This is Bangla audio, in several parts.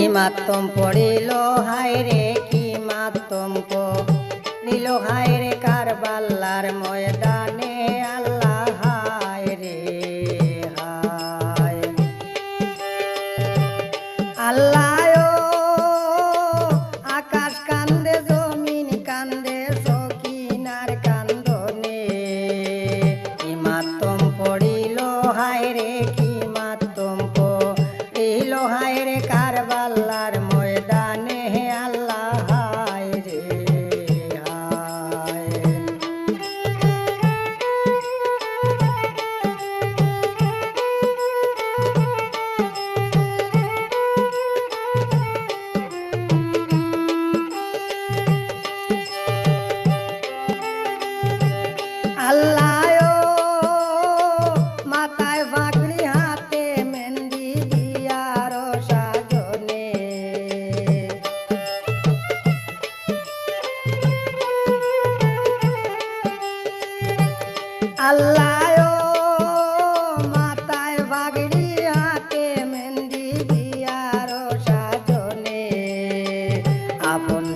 কি মাতম পড়িল? হায় রে, কি মাতম পড়িল হায় রে কারবাল্লার ময়দানে। আল্লাহ, হায় রে, হায়। আল্লাহ আকাশ কান্দে, জমিন কান্দে কান্দনে। হায় রে, কি হায় রে কারবাল্লার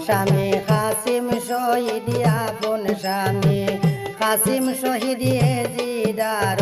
স্বামী হাসিম শহীদ আপন স্বামী হাসিম শহীদ জিদার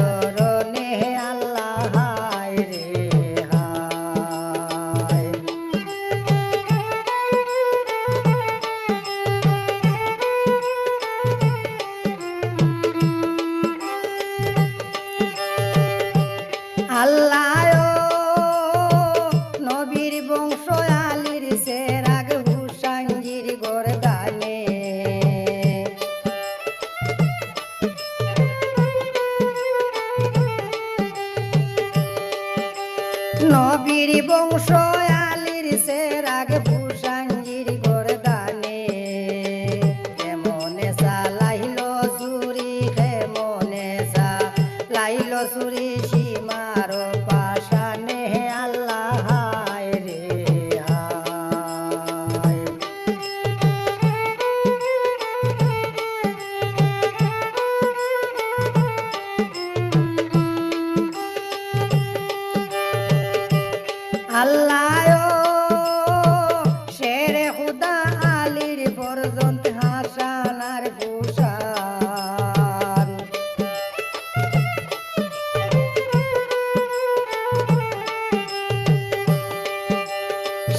নবীর বংশ আলীর সেরাগ হুসাইনজির গোরদানে। কেমনে সালাইল সুরি কেমনে সালাইল সুরি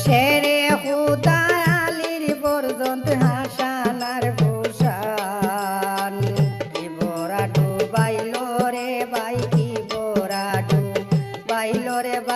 শেরে খুদা আলীর পর্যন্ত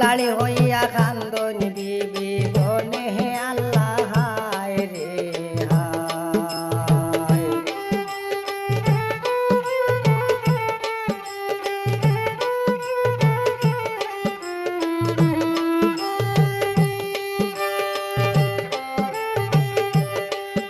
লাড়ি হইয়া খান্দন বিবি গনে